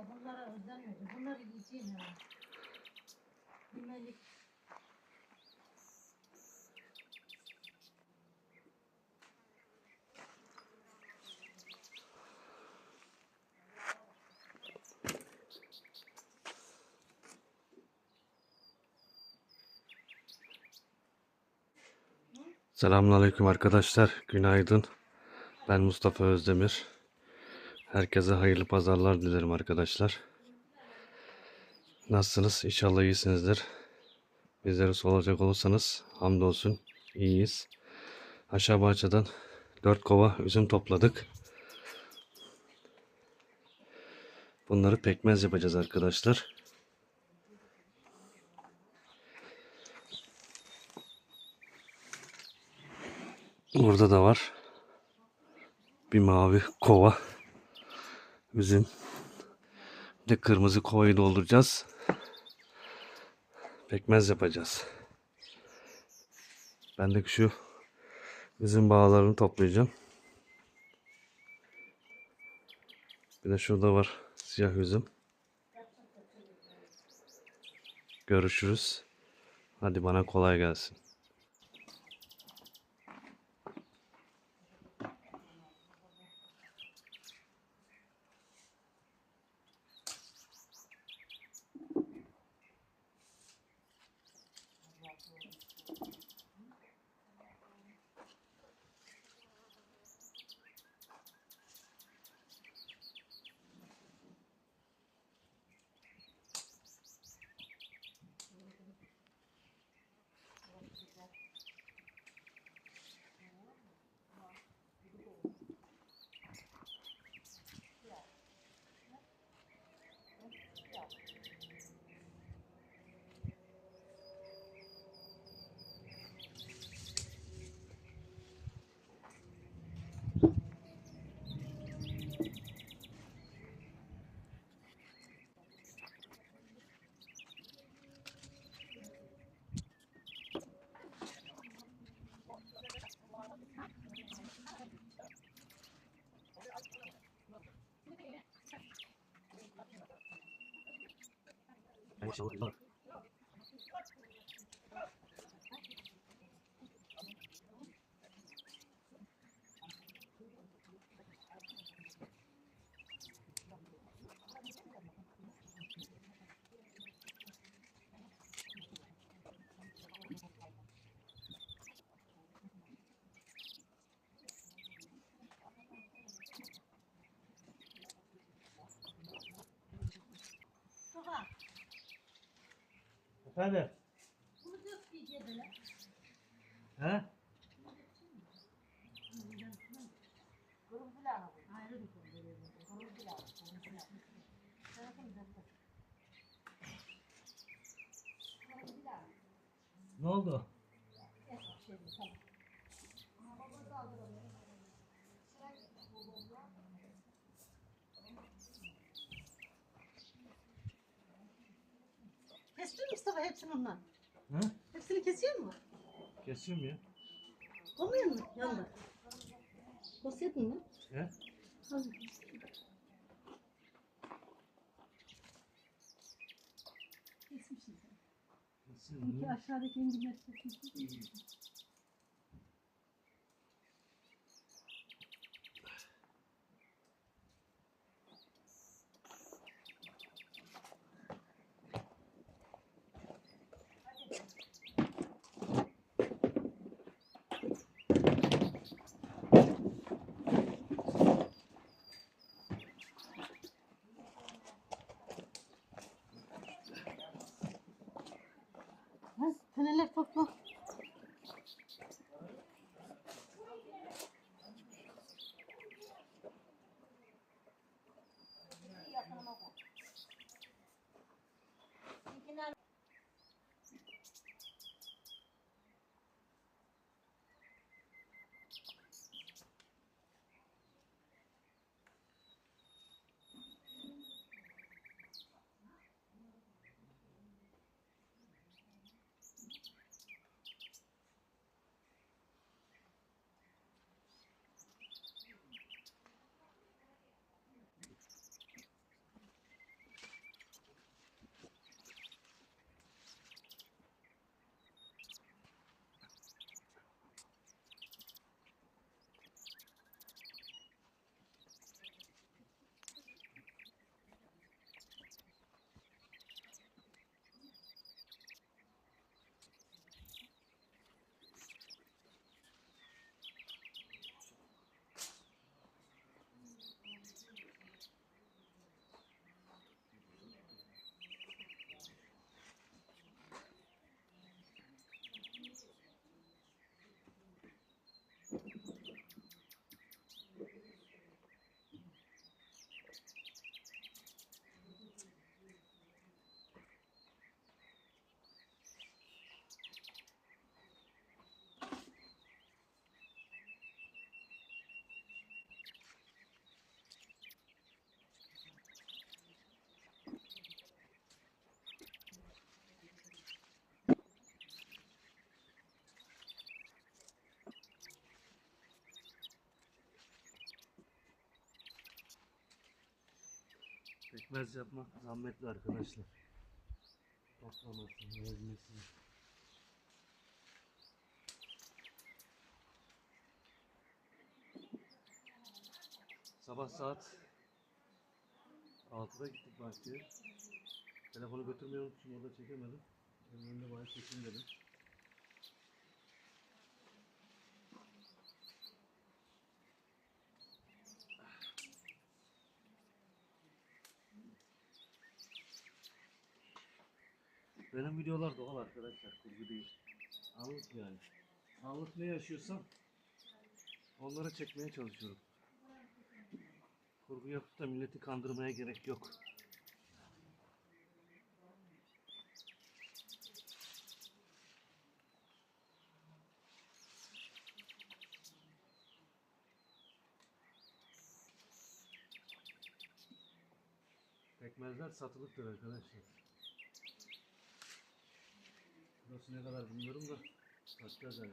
He, bunlara özlemiyordu. Bunları yiyeceğim ya. Yemelik. Selamünaleyküm arkadaşlar. Günaydın. Ben Mustafa Özdemir. Herkese hayırlı pazarlar dilerim arkadaşlar. Nasılsınız? İnşallah iyisinizdir. Bizleri soracak olursanız hamdolsun iyiyiz. Aşağı bahçeden 4 kova üzüm topladık. Bunları pekmez yapacağız arkadaşlar. Burada da var. Bir mavi kova. Üzüm. Bir de kırmızı kovayı dolduracağız. Pekmez yapacağız. Ben de şu üzüm bağlarını toplayacağım. Bir de şurada var siyah üzüm. Görüşürüz. Hadi bana kolay gelsin. 我想问你。Efendim? bunu dök. He? Kuru pilav. Mustafa hepsini ondan? He? Hepsini kesiyor mu? Kesiyorum ya. Olmuyor mu? Yanında. Kosyadın mı? He? Hazır. Kesmişsin sen. Kesiyorum Çünkü aşağıdaki enginler kesmişsin. Ha, Taneler Pekmez yapmak zahmetli arkadaşlar. Toplaması, ezmesi. Sabah saat 6'da gittik bahçeye. Telefonu götürmeyi unutmuşum orada çekemedim. Önünde bari çekeyim dedim. Videolar doğal arkadaşlar, kurgu değil. Anlık yani. Anlık ne yaşıyorsam onları çekmeye çalışıyorum. Kurgu yapıp da milleti kandırmaya gerek yok. Pekmezler satılıktır arkadaşlar. Ne kadar bilmiyorum da satacağız yani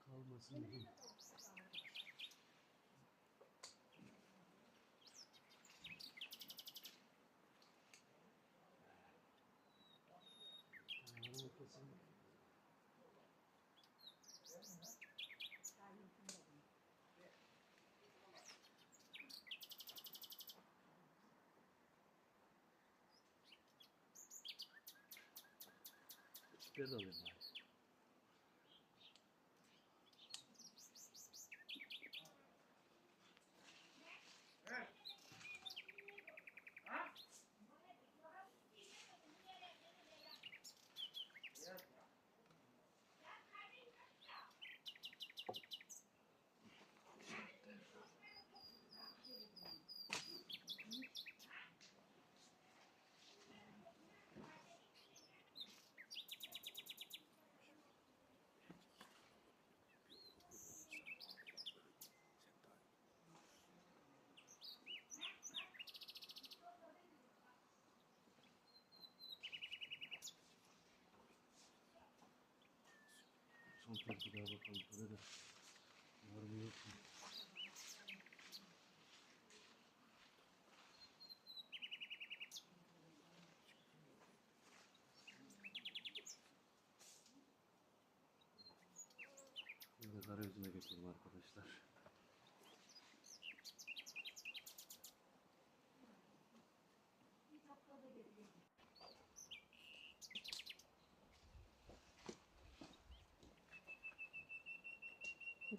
Kalmasın diye. 这个 Kez bir daha bakalım de. Var mı yok mu? Şimdi kara yüzüne geçelim arkadaşlar.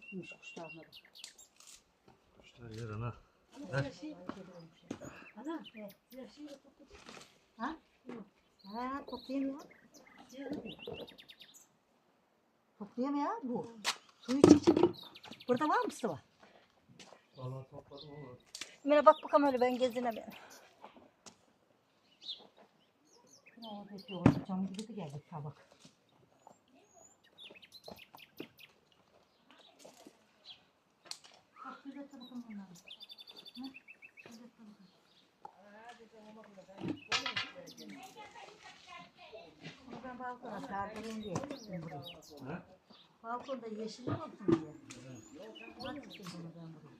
Tutmuş kuşlarına bak. Kuşlar yer ana. Ana, şey, ana, de topladık. Ha? Ha, toplayayım ya. Toplayayım ya bu. Suyu çekeyim. Burada var mı sıva? Valla topladım ama Mine bak bakalım öyle ben gezine ben. Ne oldu? Cam gibi de geldi tabak. Bak bir de bakalım? Balkonda yeşil olsun diye. Bak bunu ben buraya.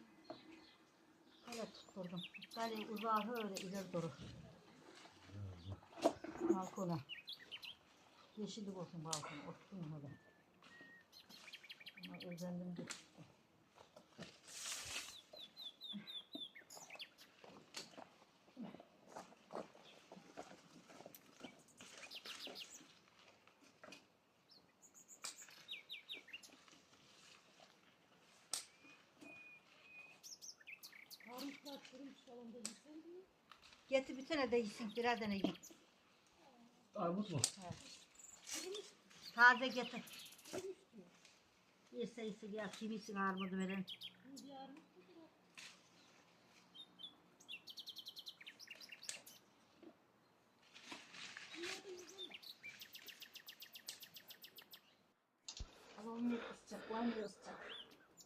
Evet tutturdum. Böyle uzağı öyle ileri doğru. Balkona. Yeşillik olsun balkona. Otursun öyle. Ama özendim de. Getir bir tane de yesin. Birer tane yiyin. Armut mu? Taze getir. Yese yese ya kimisin armudu veren.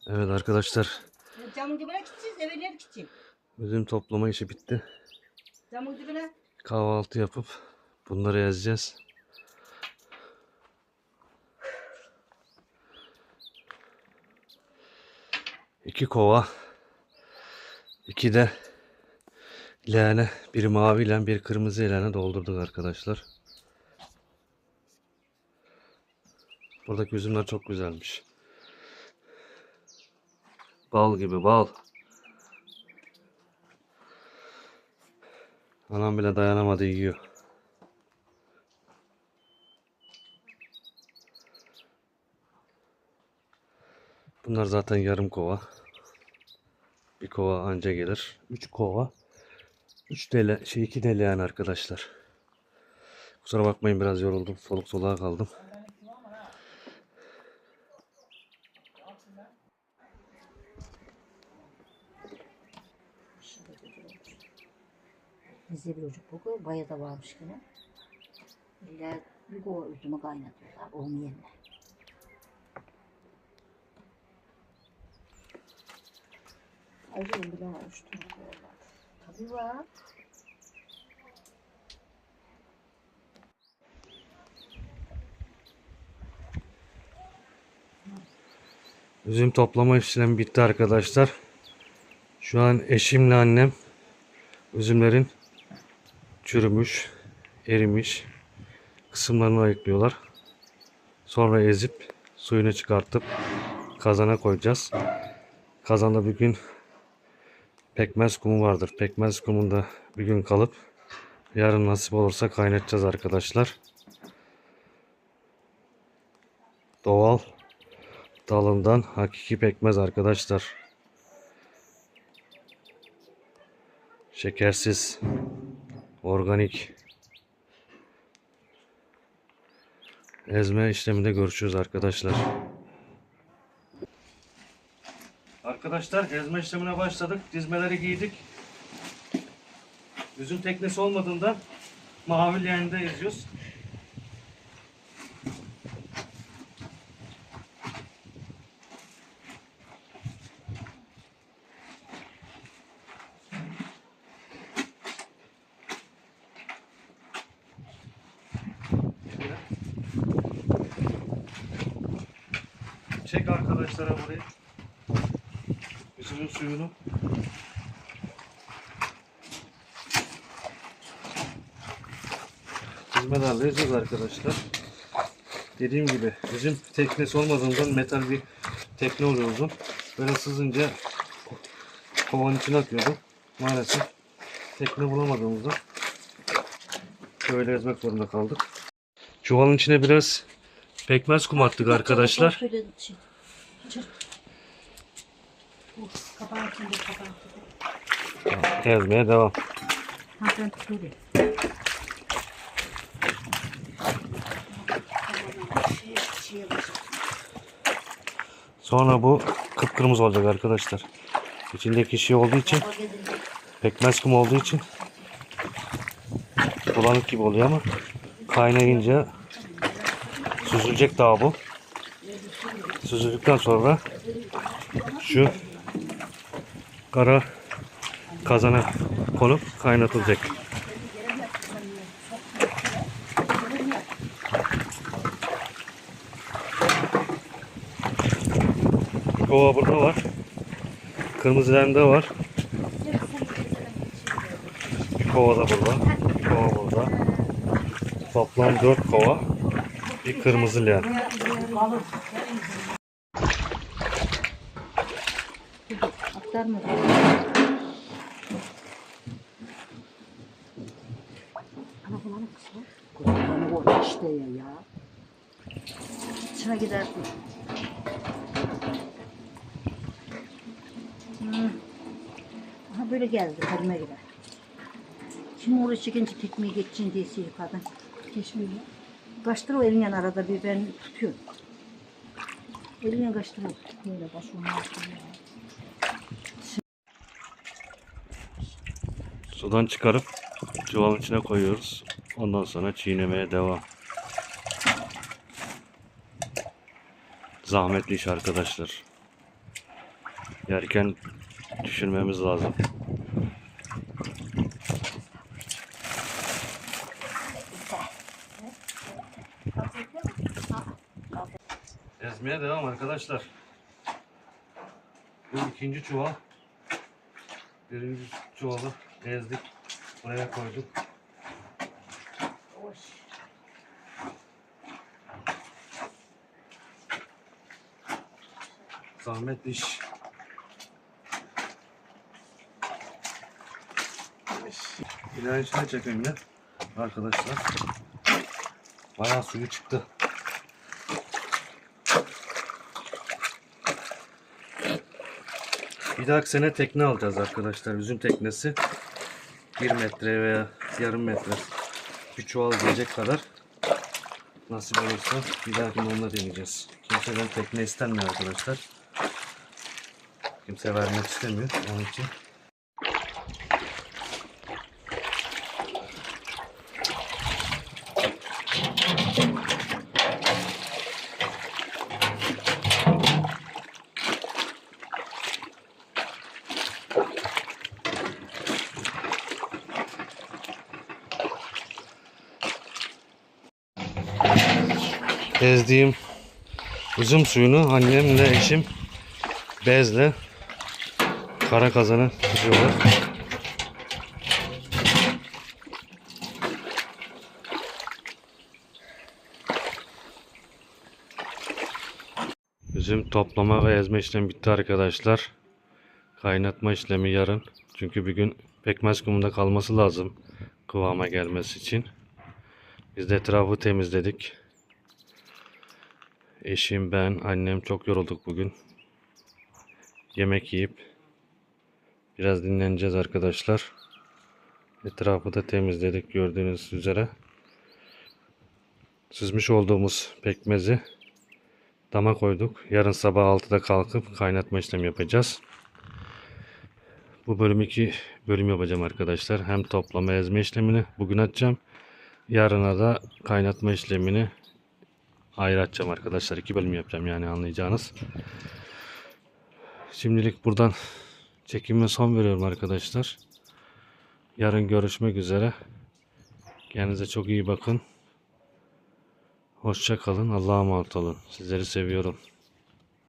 Evet arkadaşlar üzüm toplama işi bitti. Kahvaltı yapıp bunları ezeceğiz. İki kova. iki de leğene. Biri mavi ile bir kırmızı leğene doldurduk arkadaşlar. Buradaki üzümler çok güzelmiş. Bal gibi bal. Anam bile dayanamadı yiyor. Bunlar zaten yarım kova. Bir kova anca gelir. Üç kova. Üç dele, şey iki dele yani arkadaşlar. Kusura bakmayın biraz yoruldum. Soluk soluğa kaldım. Bizde bir çocuk bu baya da varmış yine. İlla bir kova üzümü kaynatıyorlar onun yerine. Acıyım bile var üç tane kovalar. Tabii var. Üzüm toplama işlemi bitti arkadaşlar. Şu an eşimle annem üzümlerin çürümüş, erimiş kısımlarını ayıklıyorlar. Sonra ezip suyunu çıkartıp kazana koyacağız. Kazanda bir gün pekmez kumu vardır. Pekmez kumunda bir gün kalıp yarın nasip olursa kaynatacağız arkadaşlar. Doğal dalından hakiki pekmez arkadaşlar. Şekersiz, organik. Ezme işleminde görüşürüz arkadaşlar. Arkadaşlar ezme işlemine başladık. Dizmeleri giydik. Üzüm teknesi olmadığından mavi leğende eziyoruz. Çek arkadaşlara burayı. Üzümün suyunu. Hizmelerle yazıyoruz arkadaşlar. Dediğim gibi üzüm teknesi olmadığından metal bir tekne oluyor uzun. Böyle sızınca kovanın içine atıyordum. Maalesef tekne bulamadığımızda böyle ezmek zorunda kaldık. Çuvalın içine biraz pekmez kum attık arkadaşlar. Şey. Ezmeye devam. Sonra bu kıpkırmızı olacak arkadaşlar. İçindeki şey olduğu için, pekmez kum olduğu için bulanık gibi oluyor ama kaynayınca süzülecek daha bu. Süzüldükten sonra şu kara kazana konup kaynatılacak. Kova burada var. Kırmızı rende var. Kova da burada. Kova burada. Toplam 4 kova. Bir kırmızı leğen. aktarma. Ana kulağını kısma. Kulağını o işte ya gidersin. Hmm. Aha böyle geldi kelime gibi. Şimdi oraya çekince tekmeyi geçeceksin diye kadın. Geçmiyor. Kaçtır o elin arada bir ben tutuyorum. Eline kaçtır o. Böyle. Sudan çıkarıp çuvalın içine koyuyoruz. Ondan sonra çiğnemeye devam. Zahmetli iş arkadaşlar. Yerken düşürmemiz lazım. Ezmeye devam arkadaşlar. Bu ikinci çuval. Birinci çuvalı ezdik. Buraya koyduk. Zahmetli iş. İlahi içine çekeyim yine. Arkadaşlar. Bayağı suyu çıktı. Bir dahaki sene tekne alacağız arkadaşlar. Üzüm teknesi. 1 metre veya yarım metre bir çuval gelecek kadar nasip olursa bir dahakine onunla deneyeceğiz. Kimseden tekne istenmiyor arkadaşlar. Kimse vermek istemiyor. Onun için ezdiğim üzüm suyunu annemle eşim bezle kara kazana tutuyorlar. Üzüm toplama ve ezme işlemi bitti arkadaşlar. Kaynatma işlemi yarın. Çünkü bir gün pekmez kumunda kalması lazım kıvama gelmesi için. Biz de etrafı temizledik. Eşim, ben, annem çok yorulduk bugün. Yemek yiyip biraz dinleneceğiz arkadaşlar. Etrafı da temizledik gördüğünüz üzere. Süzmüş olduğumuz pekmezi dama koyduk. Yarın sabah 6'da kalkıp kaynatma işlemi yapacağız. Bu bölüm iki bölüm yapacağım arkadaşlar. Hem toplama ezme işlemini bugün açacağım. Yarına da kaynatma işlemini ayrı açacağım arkadaşlar. İki bölüm yapacağım yani anlayacağınız. Şimdilik buradan çekime son veriyorum arkadaşlar. Yarın görüşmek üzere. Kendinize çok iyi bakın. Hoşça kalın. Allah'a emanet olun. Sizleri seviyorum.